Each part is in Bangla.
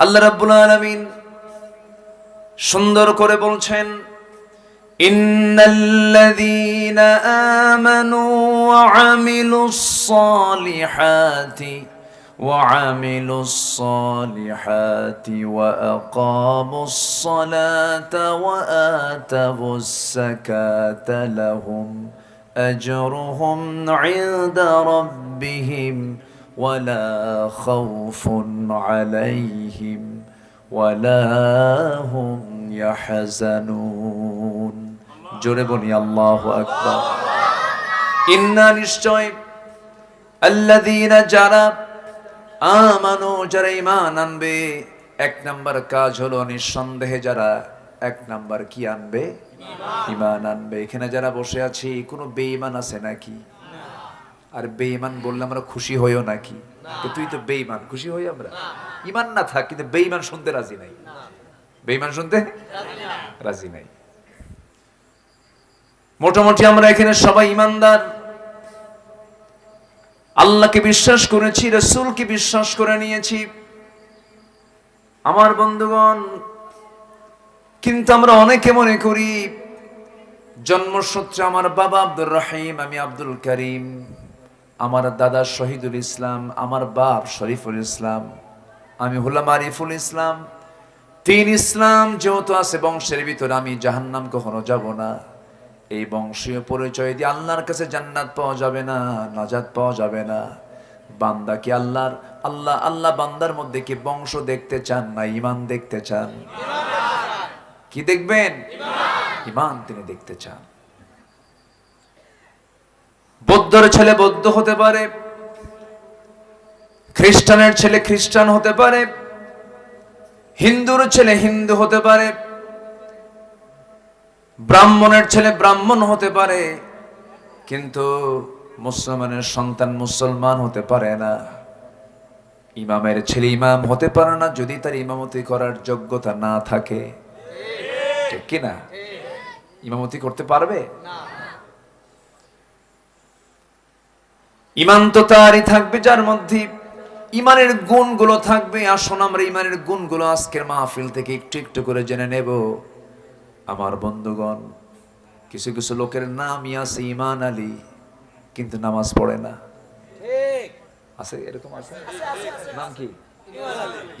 আল্লাহ রাব্বুল আলামিন সুন্দর করে বলছেন ইন্নাল্লাযীনা আমানু ওয়া আমিলুস সালিহাতি وعملوا الصالحات وأقاموا الصلاة وآتوا الزكاة لهم أجرهم عند ربهم ولا خوف عليهم ولا هم يحزنون جربني الله أكبر إنا নিশ্চয় الذين যারা আমানু যারা ইমান আনবে এক নাম্বার কাজ হলো নিঃসন্দেহে যারা এক নাম্বার কি আনবে ইমান আনবে এখানে যারা বসে আছি কোনো বেঈমান আছে নাকি আর বেঈমান বললে আমরা খুশি হইও নাকি? তুই তো বেঈমান, খুশি হই আমরা? ইমান না থাক, কিন্তু বেঈমান শুনতে রাজি নাই। বেঈমান শুনতে রাজি নাই। মোটামুটি আমরা এখানে সবাই ইমানদার আল্লাহকে বিশ্বাস করেছি, রসুলকে বিশ্বাস করে নিয়েছি। আমার বন্ধুগণ, কিন্তু আমরা অনেকে মনে করি, জন্মসূত্রে আমার বাবা আব্দুর রহিম, আমি আব্দুল করিম। আমার দাদা শহীদুল ইসলাম, আমার বাপ শরীফুল ইসলাম, আমি হলাম আরিফুল ইসলাম। তিন ইসলাম যেহেতু আছে, বংশের ভিতরে আমি জাহান্নাম কখনো যাব না। এই বংশীয় পরিচয় দিয়ে আল্লাহর কাছে জান্নাত পাওয়া যাবে না, নাজাত পাওয়া যাবে না। বান্দা কি আল্লাহর, আল্লাহ আল্লাহ বান্দার মধ্যে কি বংশ দেখতে চান না ইমান দেখতে চান? কি দেখবেন? ইমান। তিনি দেখতে চান। বৌদ্ধর ছেলে বৌদ্ধ হতে পারে, খ্রিস্টানের ছেলে খ্রিস্টান হতে পারে, হিন্দুর ছেলে হিন্দু হতে পারে, ব্রাহ্মণের ছেলে ব্রাহ্মণ হতে পারে, কিন্তু মুসলমানের সন্তান মুসলমান হতে পারে না। ইমামের ছেলে ইমাম হতে পারে না, যদি তার ইমামতি করার যোগ্যতা না থাকে। ঠিক কিনা? ইমামতি করতে পারবে? ইমান তো তারই থাকবে যার মধ্যে ইমানের গুণগুলো থাকবে। আসুন আমরা ইমানের গুণগুলো আজকের মাহফিল থেকে একটু একটু করে জেনে নেব। আমার বন্ধুগণ কিছু কিছু লোকের নামই আছে ইমান আলী কিন্তু নামাজ পড়ে না। আছে এরকম আছে? নাম কি?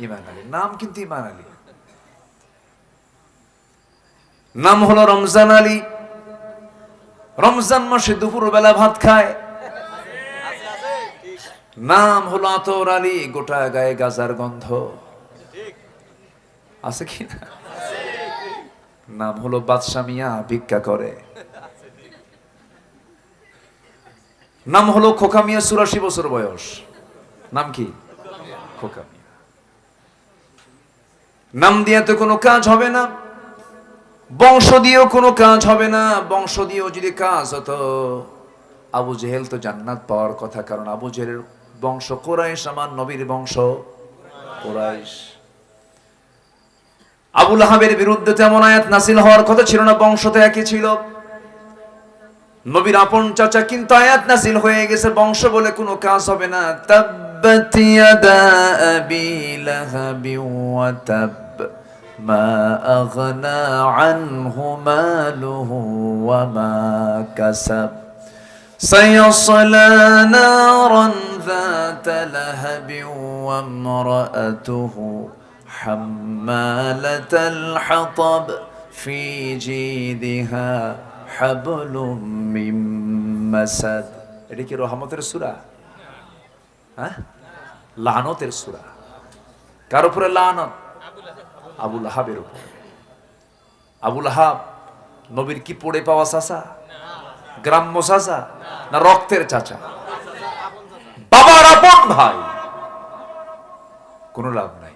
ইমান আলী। নাম কিন্তু ইমান আলী। নাম হলো রমজান আলী। রমজান মাসে দুপুর বেলা ভাত খায়। নাম হলো আতর আলী গোটা গায়ে গাজার গন্ধ। আছে কি না? নাম হলো বাদশা মিয়া ভিক্ষা করে। নাম হলো খোকা মিয়া চুরাশি বছর বয়স। নাম কি? খোকা মিয়া। নাম দিয়ে তো কোনো কাজ হবে না। বংশ দিয়েও কোনো কাজ হবে না। বংশ দিয়েও যদি কাজ হতো আবু জেহেল তো জান্নাত পাওয়ার কথা কারণ আবু জেহেলের বংশ কোরাইশ আমার নবীর বংশ। কোরাইশ। আবুল আহাবের বিরুদ্ধে তেমন আয়াত নাসিল হওয়ার কথা ছিল না বংশ তো একই ছিল। নবীর আপন চাচা কিন্তু আয়াত নাসিল হয়ে গেছে বংশ বলে কোনো কাজ হবে না। তাব্বাত ইয়াদা আবি লাহাবি ওয়া তাব মা আগনা আনহু মালুহু ওয়া মা কাসাব। سيصلى نارا ذات لهب وامرأته حمالة الحطب في جيدها حبل من مسد এটা কি রহমতের সুরা হ্যাঁ লানতের সুরা কার উপরে লানত আবুল হাবের উপর আবুল হাব নবীর কি পড়ে পাওয়া চাচা গ্রাম্য চাচা না রক্তের চাচা? বাবার আপন ভাই। কোনো লাভ নাই।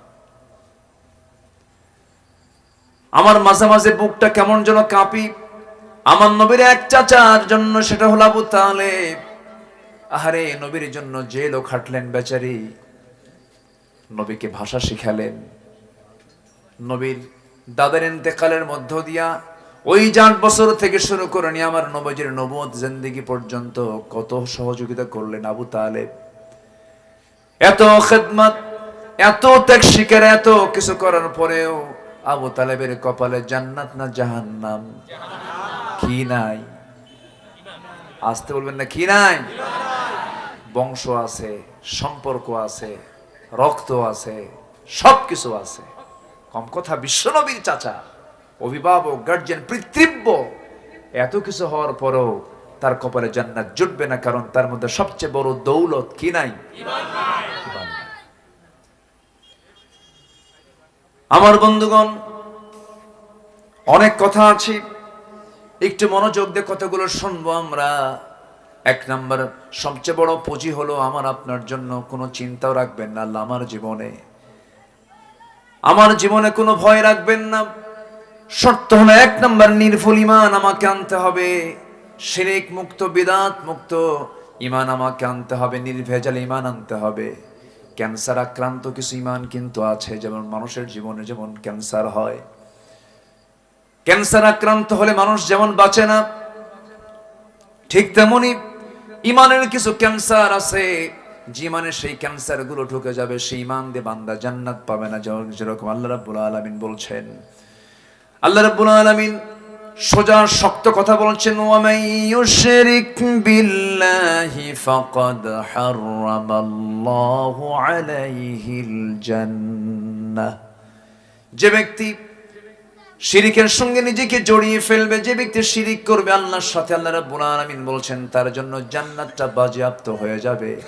আমার মাঝে মাঝে বুকটা কেমন যেন কাঁপি। আমার নবীর এক চাচার জন্য সেটা হলো আবু তালেব। আহারে, নবীর জন্য যে লোক হাঁটলেন বেচারি, নবীকে ভাষা শিখালেন। নবীর দাদার ইন্তেকালের মধ্য দিয়া ওই চার বছর থেকে শুরু করে নিয়ে আমার নবজির নবদ জিন্দিগি পর্যন্ত কত সহযোগিতা করলেন আবু তালেব। এত খেদমত, এত ত্যাগ শিকার, এত কিছু করার পরেও আবু তালেবের কপালে জান্নাত না জাহান্নাম? কি নাই? আসতে বলবেন না, কি নাই? বংশ আছে, সম্পর্ক আছে, রক্ত আছে সব কিছু আছে। কম কথা, বিশ্বনবীর চাচা। অভিভাবক গার্জেন পৃথিব্য এত কিছু হওয়ার পরও তার কপালে জান্নাত জুটবে না, কারণ তার মধ্যে সবচেয়ে বড় দৌলত কি নাই? আমার বন্ধুগণ, অনেক কথা আছে, একটু মনোযোগ দিয়ে কতগুলো শুনব আমরা। এক নাম্বার, সবচেয়ে বড় পুঁজি হলো আমার, আপনার জন্য কোনো চিন্তাও রাখবেন না, আল্লাহ আমার জীবনে। আমার জীবনে কোনো ভয় রাখবেন না। শর্ত হলো এক নাম্বার নির্ভুল ইমান আমাকে আনতে হবে। শিরিক মুক্ত, বিদাত মুক্ত ইমান আমাকে আনতে হবে, নির্ভেজাল ইমান আনতে হবে। ক্যান্সার আক্রান্ত কিছু ইমান কিন্তু আছে, যেমন মানুষের জীবনে যেমন ক্যান্সার হয়। ক্যান্সার আক্রান্ত হলে মানুষ যেমন বাঁচে না, ঠিক তেমনি ইমানের কিছু ক্যান্সার আছে। ইমানে সেই ক্যান্সারগুলো ঢুকে যাবে, সেই ইমান দিয়ে বান্দা জান্নাত পাবে না যেরকম আল্লাহ রাব্বুল আলামিন বলছেন আল্লাহ রাব্বুল আলামিন সোজা শক্ত কথা বলছেন ওয়ামাই ইউশরিক বিল্লাহি ফাকাদ হারামাল্লাহু আলাইহিল জান্নাহ। যে ব্যক্তি শিরিকের সঙ্গে নিজেকে জড়িয়ে ফেলবে, যে ব্যক্তি শিরিক করবে, আল্লাহর সাথে আল্লাহ রাব্বুল আলামিন বলছেন, তার জন্য জান্নাতটা বাজেয়াপ্ত হয়ে যাবে।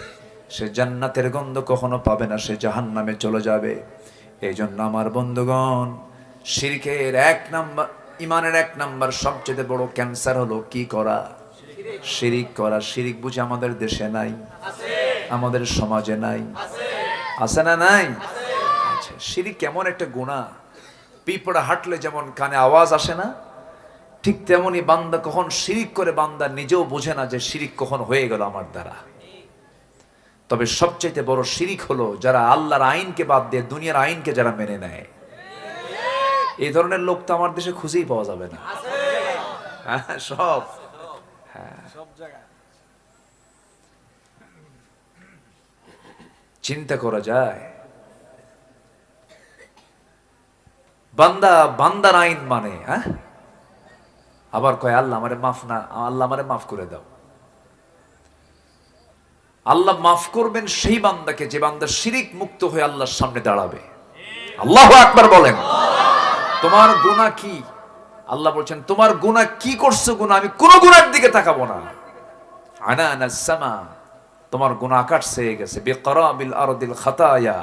সে জান্নাতের গন্ধ কখনো পাবে না, সে জাহান্নামে চলে যাবে। এই জন্য আমার বন্ধুগণ শিরিকের এক নাম্বার, ইমানের এক নাম্বার সবচেয়ে বড় ক্যান্সার হলো কি করা? শিরিক করা। শিরিক বুঝে আমাদের দেশে নাই, আমাদের সমাজে নাই। আছে না নাই? আচ্ছা শিরিক কেমন একটা গুণা। পিঁপড়া হাঁটলে যেমন কানে আওয়াজ আসে না, ঠিক তেমনি বান্দা কখন শিরিক করে বান্দা নিজেও বোঝে না যে শিরিক কখন হয়ে গেল আমার দ্বারা। তবে সবচাইতে বড় শিরিক হলো যারা আল্লাহর আইনকে বাদ দিয়ে দুনিয়ার আইনকে যারা মেনে নেয়। এই ধরনের লোক তো আমার দেশে খুঁজেই পাওয়া যাবে না। হ্যাঁ, সব। চিন্তা করা যায়। বান্দা বান্দার আইন মানে হ্যাঁ? আবার কয় আল্লাহ আমারে মাফ না আল্লাহ আমারে মাফ করে দাও। আল্লাহ মাফ করবেন সেই বান্দাকে যে বান্দা শিরিক মুক্ত হয়ে আল্লাহর সামনে দাঁড়াবে। আল্লাহ আকবার বলেন। তোমার গুনাহ কি? আল্লাহ বলছেন, তোমার গুনাহ কি করছ গুনাহ? আমি কোন গুণার দিকে তাকাবো না। আনা আনা সামা, তোমার গুনাহ আকাশ সেয়ে গেছে। বিকরাবিল আরদিল খাতায়া,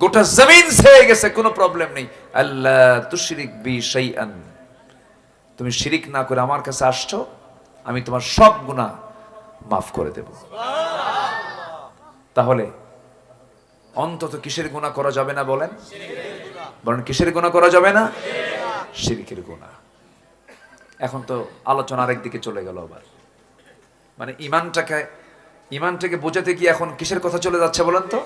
গোটা জমিন সেয়ে গেছে, কোনো প্রবলেম নেই। আল্লাহ তুশরিক বি শাইআন। তুমি শিরিক না করে আমার কাছে আসছো, আমি তোমার সব গুনাহ মাফ করে দেব। তাহলে অন্তত কিসের গুনাহ করা যাবে না বলেন? বলেন কিসের গুনাহ করা যাবে না? শিরিকের গুনাহ। এখন তো আলোচনা আরেকদিকে চলে গেল আবার। মানে ইমানটাকে ইমানটাকে বোঝাতে গিয়ে এখন কিসের কথা চলে যাচ্ছে বলেন তো?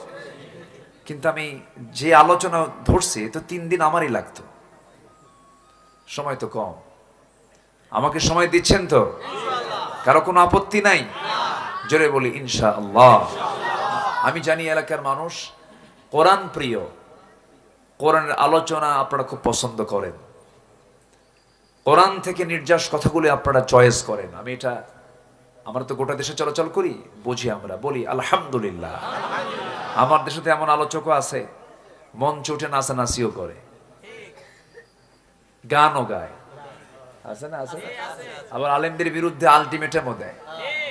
কিন্তু আমি যে আলোচনা ধরছি তো তিন দিন আমারই লাগতো। সময় তো কম। আমাকে সময় দিচ্ছেন তো? কারও কোনো আপত্তি নাই? জোরে বলি ইনশা আল্লাহ আমি জানি এলাকার মানুষ কোরআন প্রিয়। কোরআনের আলোচনা আপনারা খুব পছন্দ করেন। কোরআন থেকে নির্যাস কথাগুলো আপনারা চয়েস করেন। আমি এটা আমরা তো গোটা দেশে চলাচল করি বুঝি আমরা বলি আলহামদুলিল্লাহ। আমার দেশে তো এমন আলোচকও আছে মঞ্চ উঠে নাচানাচিও করে। গানও গায়। আছে না আছে? আবার আলেমদের বিরুদ্ধে আলটিমেটামও দেয়।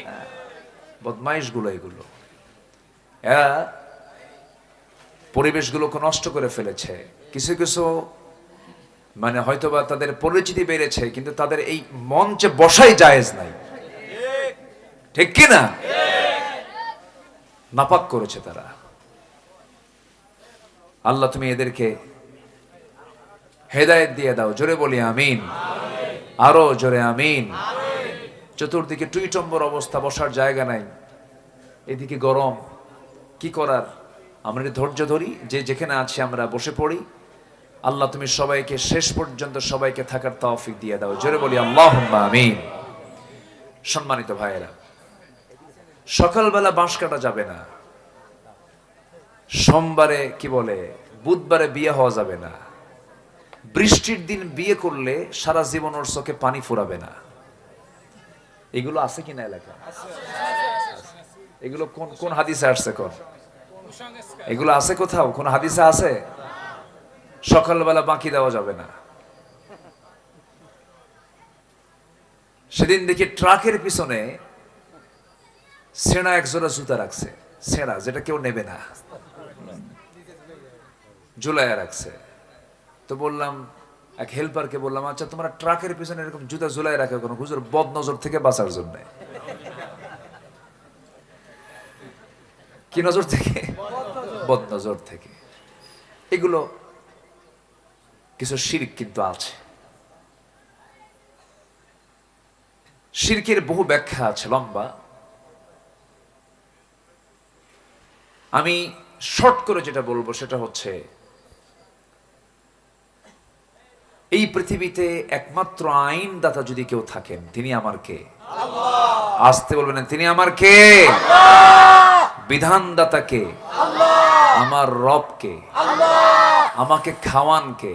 হ্যাঁ, বদমাইশগুলো এগুলো। এরা পরিবেশগুলোকে নষ্ট করে ফেলেছে। কিছু কিছু মানে হয়তোবা তাদের পরিচিতি বেড়েছে, কিন্তু তাদের এই মঞ্চে বসাই জায়েজ নাই। ঠিক কি না? নাপাক করেছে তারা। আল্লাহ তুমি এদেরকে হেদায়েত দিয়ে দাও। জোরে বলি, আমিন। আরও জোরে, আমিন। চতুর্দিকে টুইটম্বর অবস্থা, বসার জায়গা নাই। এদিকে গরম, কি করার? আমরা ধৈর্য ধরি, যে যেখানে আছি আমরা বসে পড়ি। আল্লাহ, তুমি সবাইকে শেষ পর্যন্ত সবাইকে থাকার তৌফিক দিয়ে দাও। জোরে বলি আল্লাহ আমিন। সম্মানিত ভাইয়েরা, সকালবেলা বাঁশ কাটা যাবে না। সোমবারে কি বলে, বুধবারে বিয়ে হওয়া যাবে না। বৃষ্টির দিন বিয়ে করলে সারা জীবন ওর চোখে পানি ফুরাবে না। এগুলো আছে কিনা এলাকা এগুলো কোন কোন হাদিসে আসছে কোন এগুলো আছে কোথাও? কোন হাদিসে আছে? সকালবেলা বাকি দেওয়া যাবে না। সেদিন দেখি ট্রাকের পিছনে সেনা এক জোড়া জুতা রাখছে। সেনা যেটা কেউ নেবে না। ঝুলাইয়া রাখছে। তো বললাম, এক হেল্পারকে বললাম আচ্ছা তোমরা ট্রাকের পিছনে এরকম জুতা ঝুলাই রাখে কোনো? হুজুর বদ নজর থেকে বাঁচার জন্য। কি নজর থেকে? বদ নজর থেকে। এগুলো কিছু শিরিক কিন্তু আছে। শিরকের বহু ব্যাখ্যা আছে, লম্বা। আমি শর্ট করে যেটা বলব সেটা হচ্ছে, এই পৃথিবীতে একমাত্র আইনদাতা যদি কেউ থাকেন, তিনি আমার কে? আসতে বলবেন, তিনি আমার কে? বিধানদাতা কে আমার রবকে, আমাকে খাওয়ান কে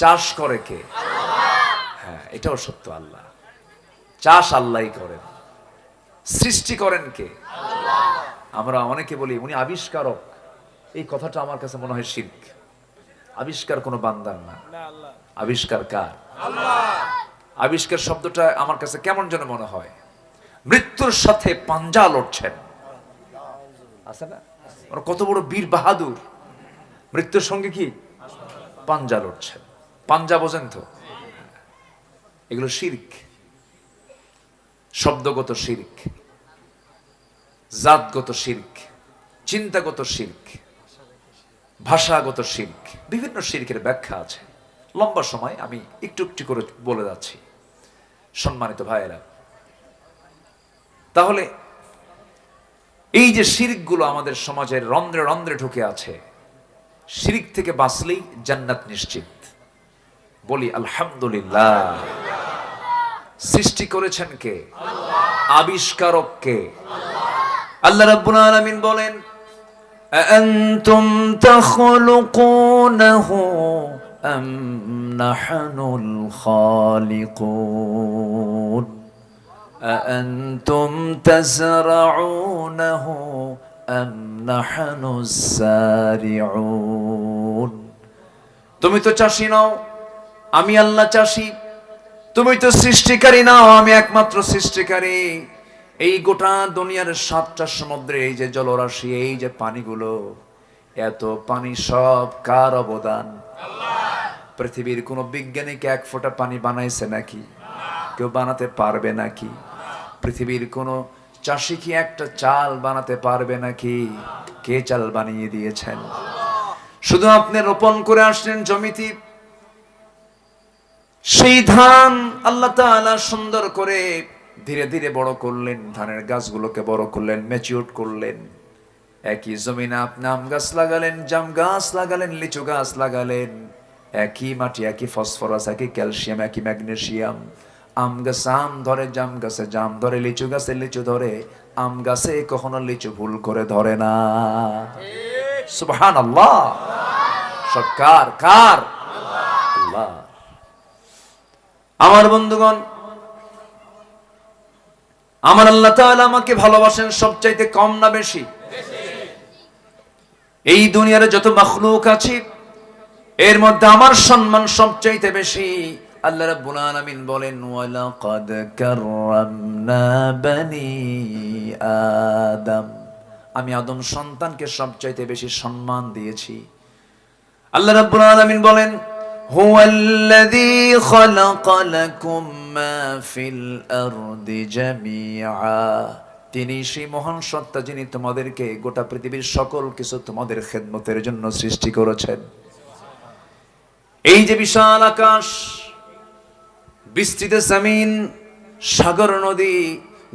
চাষ করে কে হ্যাঁ এটাও সত্য আল্লাহ। চাষ আল্লাহই করেন। সৃষ্টি করেন কে? আমরা অনেকে বলি, উনি আবিষ্কারক। এই কথাটা আমার কাছে মনে হয় শিখ আবিষ্কার কোনো বান্দার না। আবিষ্কার কার? আবিষ্কার শব্দটা আমার কাছে কেমন যেন মনে হয়। মৃত্যুর সাথে পাঞ্জা লড়ছেন। আছে না? কত বড় বীর বাহাদুর। মৃত্যুর সঙ্গে কি? পাঞ্জা লড়ছেন পাঞ্জা বোঝেন তো? এগুলো শির্ক। শব্দগত শির্ক। জাতগত শির্ক। চিন্তাগত শির্ক। ভাষাগত শির্ক। বিভিন্ন শির্কের ব্যাখ্যা আছে। লম্বা সময় আমি একটু একটু করে বলে যাচ্ছি। সম্মানিত ভাইয়েরা, তাহলে এই যে শিরিকগুলো আমাদের সমাজের রন্ধ্রে রন্ধ্রে ঢুকে আছে, শিরিক থেকে বাঁচলেই জান্নাত নিশ্চিত। বলি, আলহামদুলিল্লাহ। সৃষ্টি করেছেন কে? আবিষ্কারক কে? আল্লাহ রাব্বুল আলামিন বলেন, আনতুম তাখলুকুনহু আম নাহনুল খালিকুন? أأنتم تزرعونه أم نحن الزارعون তুমি তো চাষি নাও আমি আল্লাহ চাষি তুমি তো সৃষ্টিকারী নাও আমি একমাত্র সৃষ্টিকারী এই গোটা দুনিয়ার সাতটা সমুদ্রে এই যে জলরাশি এই যে পানিগুলো এত পানি সব কার অবদান পৃথিবীর কোন বিজ্ঞানীকে এক ফোঁটা পানি বানাইছে নাকি কেউ বানাতে পারবে নাকি পৃথিবীর কোন চাষি কি একটা চাল বানাতে পারবে নাকি? কে চাল বানিয়ে দিয়েছেন? শুধু আপনি রোপণ করে আসলেন জমিতে। সেই ধান আল্লাহ তাআলা সুন্দর করে ধীরে ধীরে বড় করলেন, ধানের গাছগুলোকে বড় করলেন ম্যাচিউর করলেন। একই জমিনে আপনি আম গাছ লাগালেন, জাম গাছ লাগালেন, লিচু গাছ লাগালেন। একই মাটি, একই ফসফরাস, একই ক্যালসিয়াম, একই ম্যাগনেসিয়াম। আম গাছে আম ধরে, জাম গাছে জাম ধরে, লিচু গাছে লিচু ধরে, আম গাছে কখনো লিচু ভুল করে ধরে না। সুবহান আল্লাহ সব কার কার? আল্লাহ। আমার বন্ধুগণ, আমার আল্লাহ তাআলা আমাকে ভালোবাসেন সবচাইতে কম না বেশি। এই দুনিয়ার যত মখলুক আছে, এর মধ্যে আমার সম্মান সবচাইতে বেশি। আল্লাহ রাব্বুল আলামিন বলেন ওয়ালাকাদ কাররামনা বানি আদম আমি আদম সন্তানকে সবচাইতে বেশি সম্মান দিয়েছি আল্লাহ রাব্বুল আলামিন বলেন هو الذي خلق لكم ما في الأرض جميعا তিনি সেই মহান সত্তা যিনি তোমাদেরকে গোটা পৃথিবীর সকল কিছু তোমাদের খেদমতের জন্য সৃষ্টি করেছেন এই যে বিশাল আকাশ বিস্তৃত জামিন সাগর নদী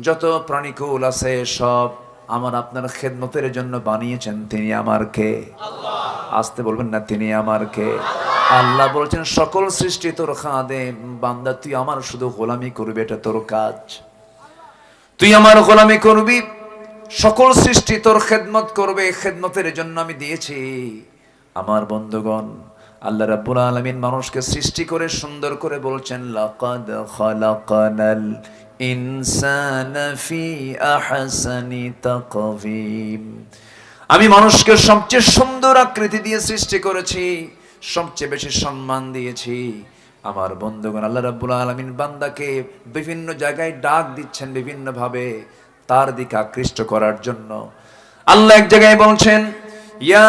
যত প্রাণীকুল আছে সব আমার আপনার খেদমতের জন্য বানিয়েছেন তিনি আমার কে আসতে বলবেন না তিনি আমার কে আল্লাহ বলছেন সকল সৃষ্টি তোর খাঁদে বান্দা তুই আমার শুধু গোলামি করবি এটা তোর কাজ। তুই আমার গোলামি করবি সকল সৃষ্টি তোর খেদমত করবে খেদমতের জন্য আমি দিয়েছি। আমার বন্ধুগণ আল্লাহ রাব্বুল আলামিন মানুষকে সৃষ্টি করে সুন্দর করে বলছেন, লাকাদ খালাকানাল ইনসানা ফি আহসানি তাকওয়িম। আমি মানুষকে সবচেয়ে সুন্দর আকৃতি দিয়ে সৃষ্টি করেছি, সবচেয়ে বেশি সম্মান দিয়েছি। আমার বন্ধুগণ, আল্লাহ রাব্বুল আলামিন বান্দাকে বিভিন্ন জায়গায় ডাক দিচ্ছেন বিভিন্ন ভাবে তার দিকে আকৃষ্ট করার জন্য। আল্লাহ এক জায়গায় বলছেন, ইয়া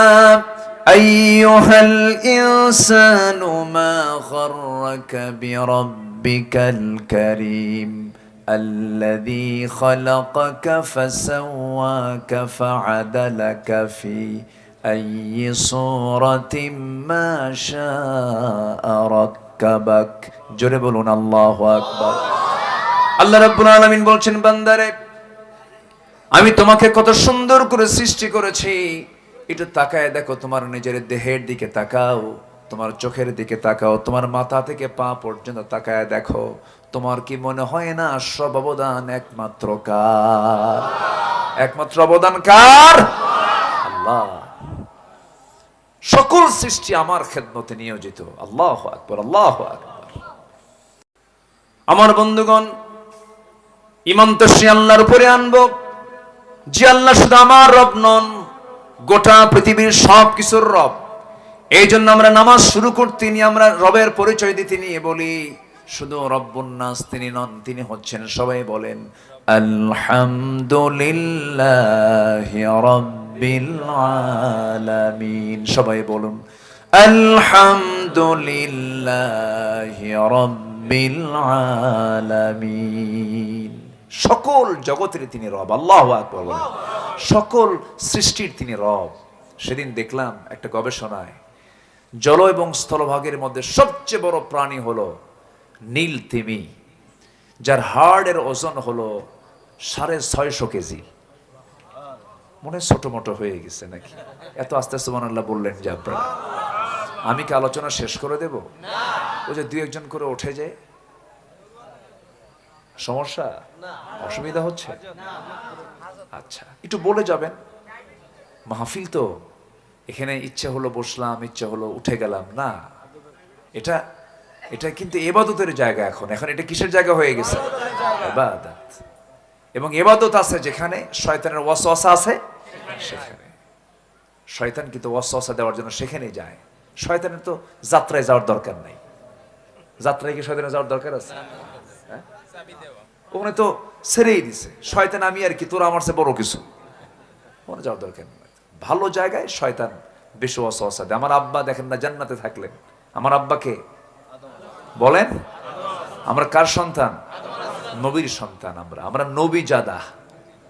আইয়ুহাল ইনসানু মা গররাকা বিরাব্বিকাল কারীম الذي خلقك فسواك فعدلك في أي صورة ما شاء ركبك জোরে বলুন আল্লাহু আকবার আল্লাহ রাব্বুল আলামিন বলছেন বান্দারে আমি তোমাকে কত সুন্দর করে সৃষ্টি করেছি একটু তাকায় দেখো তোমার নিজের দেহের দিকে তাকাও, তোমার চোখের দিকে তাকাও, তোমার মাথা থেকে পা পর্যন্ত তাকায় দেখো, তোমার কি মনে হয় না সব অবদান একমাত্র কার? একমাত্র অবদান কার? আল্লাহ। সকল সৃষ্টি আমার খেদমতে নিয়োজিত। আল্লাহ আকবর আল্লাহ আকবর। আমার বন্ধুগণ ইমান সে আল্লাহর উপরে আনব, যে আল্লাহ শুধু আমার রব নন গোটা পৃথিবীর সব কিছুর রব। এই জন্য আমরা নামাজ শুরু করতে নিয়ে আমরা রবের পরিচয় দিতে নিয়ে বলি, শুধু রব্বুন্নাস তিনি নন, তিনি হচ্ছেন সবাই বলেন, আলহামদুলিল্লাহ আলামিন। সবাই বলুন, আলহামদুলিল্লাহ রব্বিল আলামিন। সকল জগতের তিনি রব আল্লাহ আকবর সকল সৃষ্টির তিনি রব। সেদিন দেখলাম একটা গবেষণায় জল এবং স্থলভাগের মধ্যে সবচেয়ে বড় প্রাণী হলো নীল তিমি যার হার্ডের ওজন হলো সাড়ে ছয়শো কেজি। মনে ছোট মোটো হয়ে গেছে নাকি? এত আস্তে আস্তে আল্লাহ বললেন যে আপনারা। আমি কি আলোচনা শেষ করে দেব? ও যে দু একজন করে উঠে যায়। সমস্যা? অসুবিধা হচ্ছে? আচ্ছা একটু বলে যাবেন। মাহফিল তো এখানে ইচ্ছে হলো বসলাম ইচ্ছে হলো উঠে গেলাম না। এটা এটা কিন্তু এবাদতের জায়গা এখন। এখন এটা কিসের জায়গা হয়ে গেছে? এবাদত। এবং এবাদত আছে যেখানে শয়তানের ওয়াসওয়াসা আছে সেখানে। শয়তান কিন্তু ওয়াসওয়াসা দেওয়ার জন্য সেখানেই যায়। শয়তানের তো যাত্রায় যাওয়ার দরকার নাই। যাত্রায় কি শয়তানে যাওয়ার দরকার আছে? হ্যাঁ? ওখানে তো ছেড়েই দিছে। শয়তান আমি আর কি, তোরা আমার চেয়ে বড় কিছু? ওখানে যাওয়ার দরকার ভালো জায়গায় শয়তান বেশি দেয়। আমার আব্বা দেখেন না, জান্নাতে থাকলেন। আমার আব্বাকে বলেন? আমরা কার সন্তান? নবীর সন্তান আমরা। আমরা নবী জাদা।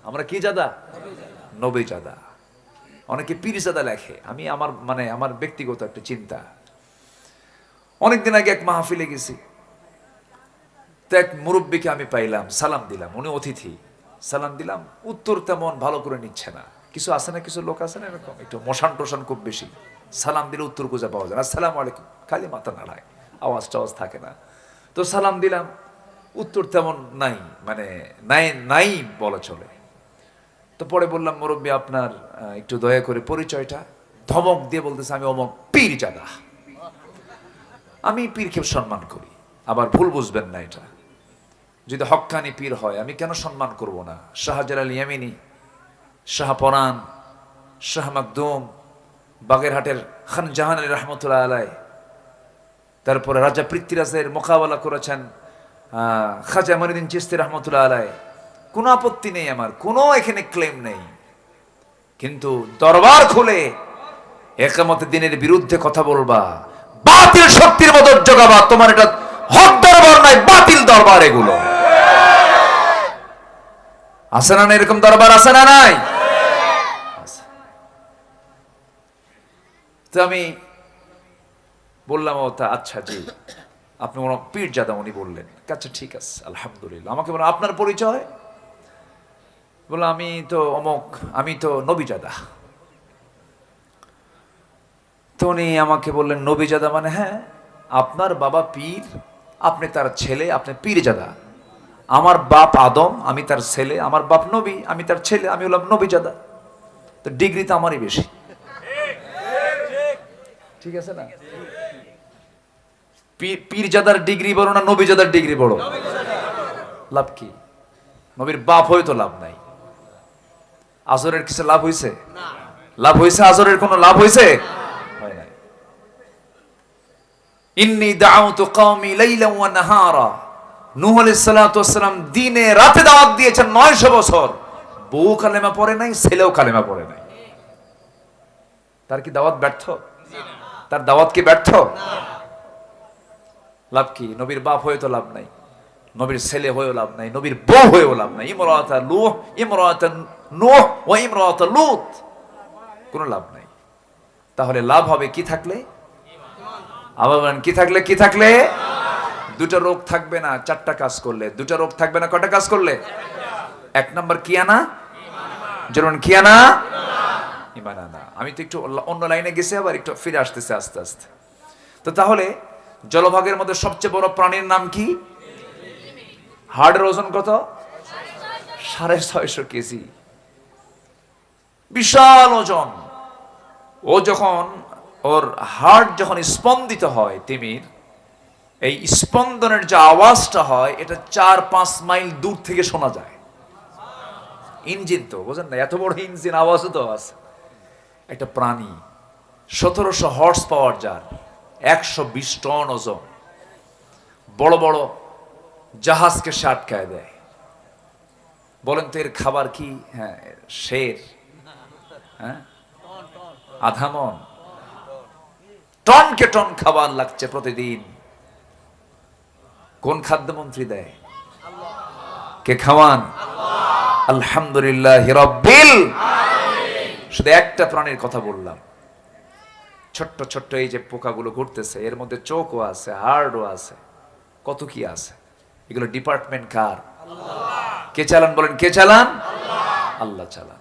আমরা কি জাদা? নবী জাদা। অনেকে পীর জাদা লেখে। আমি আমার মানে আমার ব্যক্তিগত একটা চিন্তা। অনেকদিন আগে এক মাহফিলে গেছি। তো এক মুরব্বীকে আমি পাইলাম, সালাম দিলাম, উনি অতিথি। সালাম দিলাম, উত্তর তেমন ভালো করে নিচ্ছে না। কিছু আছে না, কিছু লোক আছে না এরকম? একটু মশান টোশান খুব বেশি। সালাম দিলে উত্তর খুঁজে পাওয়া যায় না। আসসালাম আলাইকুম। খালি মাথা নাড়ায়। আওয়াজ টাওয়াজ থাকে না। তো সালাম দিলাম, উত্তর তেমন নাই মানে নাই নাই বলা চলে। তো পরে বললাম, মুরব্বী, আপনার একটু দয়া করে পরিচয়টা ধমক দিয়ে বলতেছে, আমি অমক পীর জাদা আমি পীরকে সম্মান করি। আবার ভুল বুঝবেন না এটা। যদি হক্কানি পীর হয়, আমি কেন সম্মান করব না? শাহজালাল ইয়ামিনী, শাহ পরান, শাহ মাকদুম বাগেরহাটের খান জাহান রহমতুল্লাহ আলাই তারপরে রাজা পৃথ্বীরাজের মোকাবেলা করেছেন খাজা মরিদিন চিস্তি রহমতুল্লাহ আলাই কোনো আপত্তি নেই আমার, কোনো এখানে ক্লেম নেই। কিন্তু দরবার খুলে একামতে দিনের বিরুদ্ধে কথা বলবা, বাতিল শক্তির মতো জোগাবা, তোমার এটা হক দরবার নাই, বাতিল দরবার এগুলো। আছে না এরকম দরবার আছে না নাই? তো আমি বললাম, ও তা আচ্ছা জি। আপনি ওরা পীর জাদা উনি বললেন। আচ্ছা ঠিক আছে, আলহামদুলিল্লাহ। আমাকে বললাম আপনার পরিচয়? বললাম, আমি তো অমক, আমি তো নবীজাদা তো উনি আমাকে বললেন নবীজাদা মানে হ্যাঁ আপনার বাবা পীর, আপনি তার ছেলে, আপনি পীরজাদা আমার বাপ আদম, আমি তার ছেলে, আমার বাপ নবী, আমি তার ছেলে, আমি হলাম নবী জাদা তো ডিগ্রি তো আমারই বেশি। ঠিক আছে না? পীরজাদার ডিগ্রি বড় না নবীজাদার ডিগ্রি বড় লাভ কি? নবীর বাপ হয়ে তো লাভ নাই। আজরের কিছু লাভ হয়েছে লাভ হয়েছে আজরের কোনো লাভ হয়েছে হয় ইন্নি দাউতু কওমি লাইলা ওয়া নাহারা। নূহ ওয়াসসালাম দিনে রাতে দাওয়াত দিয়েছেন 900 বছর। বউ কালেমা পড়ে নাই, ছেলেও কালেমা পড়ে নাই। তার কি দাওয়াত ব্যর্থ? তার দাওয়াত কি ব্যর্থ? লাভ কি? নবীর বাপ হয়ে তো লাভ নাই। নবীর ছেলে হয়েও লাভ নাই, নবীর বউ হয়েও লাভ নাই। ইমরাতা লূহ ইমরাতা নূহ ও ইমরাতা লূত। কোনো লাভ নাই। তাহলে লাভ হবে কি থাকলে? আবার কি থাকলে কি থাকলে? দুটা রোগ থাকবে না, চারটা কাজ করলে। দুটা রোগ থাকবে না কটা কাজ করলে? এক নম্বর কি আনা যেমন কি আনা। আমি তো একটু অন্য লাইনে গেছি, আবার একটু ফিরে আসতেছে আস্তে আস্তে। তো তাহলে, জলভাগের মধ্যে সবচেয়ে বড় প্রাণীর নাম কি? হার্টের ওজন কত? সাড়ে ছয়শো কেজি। বিশাল ওজন। ও যখন, ওর হার্ট যখন স্পন্দিত হয় তিমির এই স্পন্দনের যে আওয়াজটা হয়, এটা চার পাঁচ মাইল দূর থেকে শোনা যায়। ইঞ্জিন তো, বোঝেন না? এত বড় ইঞ্জিন, আওয়াজও তো আছে। একটা প্রাণী, সতেরোশো হর্স পাওয়ার যার, একশো বিশ টন ওজন। বড় বড় জাহাজকে সে আটকায় দেয়। বলেন তো এর খাবার কি? হ্যাঁ শের। হ্যাঁ? আধামন টনকে টন খাবার লাগছে প্রতিদিন। কোন খাদ্যমন্ত্রী দেয়? কে খাওয়ান? আলহামদুলিল্লাহ শুধু একটা প্রাণীর কথা বললাম। ছোট্ট ছোট্ট এই যে পোকাগুলো ঘুরতেছে, এর মধ্যে চোখও আছে হার্ডও আছে। কত কি আছে? এগুলো ডিপার্টমেন্ট কার? কে চালান বলেন, কে চালান? আল্লাহ চালান।